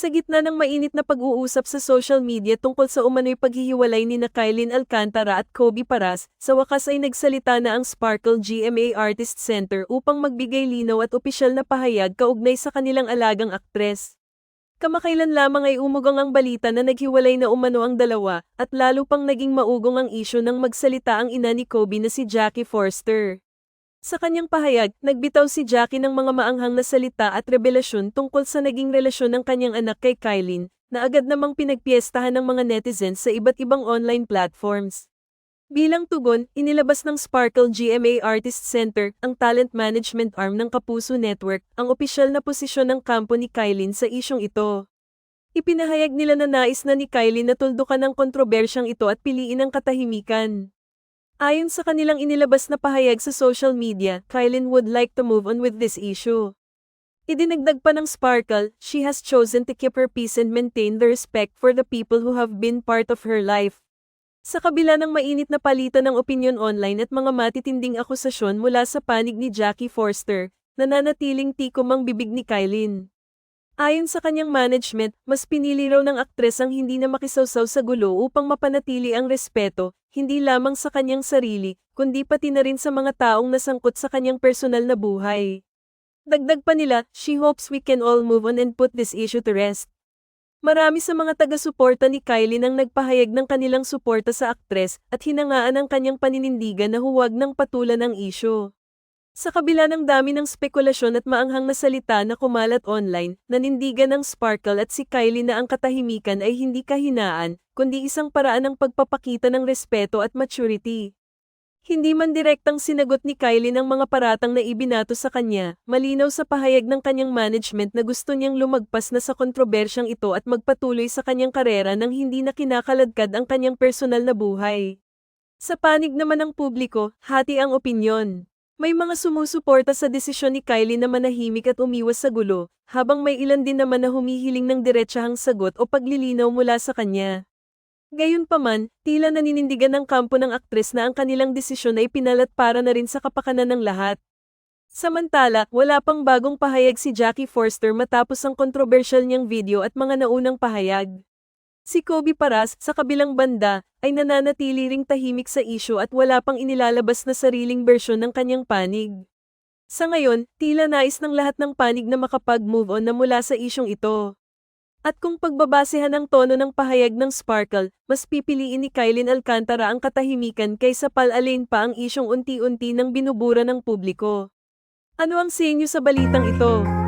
Sa gitna ng mainit na pag-uusap sa social media tungkol sa umano'y paghihiwalay ni na Kylin Alcantara at Kobe Paras, sa wakas ay nagsalita na ang Sparkle GMA Artist Center upang magbigay linaw at opisyal na pahayag kaugnay sa kanilang alagang aktres. Kamakailan lamang ay umugang ang balita na naghiwalay na umano ang dalawa, at lalo pang naging maugong ang isyo nang magsalita ang ina ni Kobe na si Jackie Forster. Sa kanyang pahayag, nagbitaw si Jackie ng mga maanghang na salita at revelasyon tungkol sa naging relasyon ng kanyang anak kay Kylin, na agad namang pinagpiestahan ng mga netizens sa iba't ibang online platforms. Bilang tugon, inilabas ng Sparkle GMA Artist Center, ang talent management arm ng Kapuso Network, ang opisyal na posisyon ng kampo ni Kylin sa isyong ito. Ipinahayag nila na nais na ni Kylin na tuldukan ang kontrobersyang ito at piliin ang katahimikan. Ayon sa kanilang inilabas na pahayag sa social media, Kylin would like to move on with this issue. Idinagdag pa ng Sparkle, she has chosen to keep her peace and maintain the respect for the people who have been part of her life. Sa kabila ng mainit na palitan ng opinion online at mga matitinding akusasyon mula sa panig ni Jackie Forster, nananatiling tikom ang bibig ni Kylin. Ayon sa kanyang management, mas pinili raw ng aktres ang hindi na makisawsaw sa gulo upang mapanatili ang respeto, hindi lamang sa kanyang sarili, kundi pati na rin sa mga taong nasangkot sa kanyang personal na buhay. Dagdag pa nila, she hopes we can all move on and put this issue to rest. Marami sa mga taga-suporta ni Kylie nang nagpahayag ng kanilang suporta sa aktres at hinangaan ang kanyang paninindigan na huwag nang patulan ang isyo. Sa kabila ng dami ng spekulasyon at maanghang na salita na kumalat online, nanindigan ng Sparkle at si Kylie na ang katahimikan ay hindi kahinaan, kundi isang paraan ng pagpapakita ng respeto at maturity. Hindi man direktang sinagot ni Kylie ng mga paratang na ibinato sa kanya, malinaw sa pahayag ng kanyang management na gusto niyang lumagpas na sa kontrobersyang ito at magpatuloy sa kanyang karera nang hindi na kinakaladkad ang kanyang personal na buhay. Sa panig naman ng publiko, hati ang opinyon. May mga sumusuporta sa desisyon ni Kylie na manahimik at umiwas sa gulo, habang may ilan din naman na humihiling ng diretsahang sagot o paglilinaw mula sa kanya. Gayunpaman, tila naninindigan ng kampo ng aktres na ang kanilang desisyon ay pinalat para na rin sa kapakanan ng lahat. Samantala, wala pang bagong pahayag si Jackie Forster matapos ang kontrobersyal niyang video at mga naunang pahayag. Si Kobe Paras, sa kabilang banda, ay nananatili ring tahimik sa isyu at wala pang inilalabas na sariling bersyon ng kanyang panig. Sa ngayon, tila nais ng lahat ng panig na makapag-move on na mula sa isyong ito. At kung pagbabasehan ang tono ng pahayag ng Sparkle, mas pipiliin ni Kylin Alcantara ang katahimikan kaysa palalain pa ang isyong unti-unti ng binubura ng publiko. Ano ang sa inyo sa balitang ito?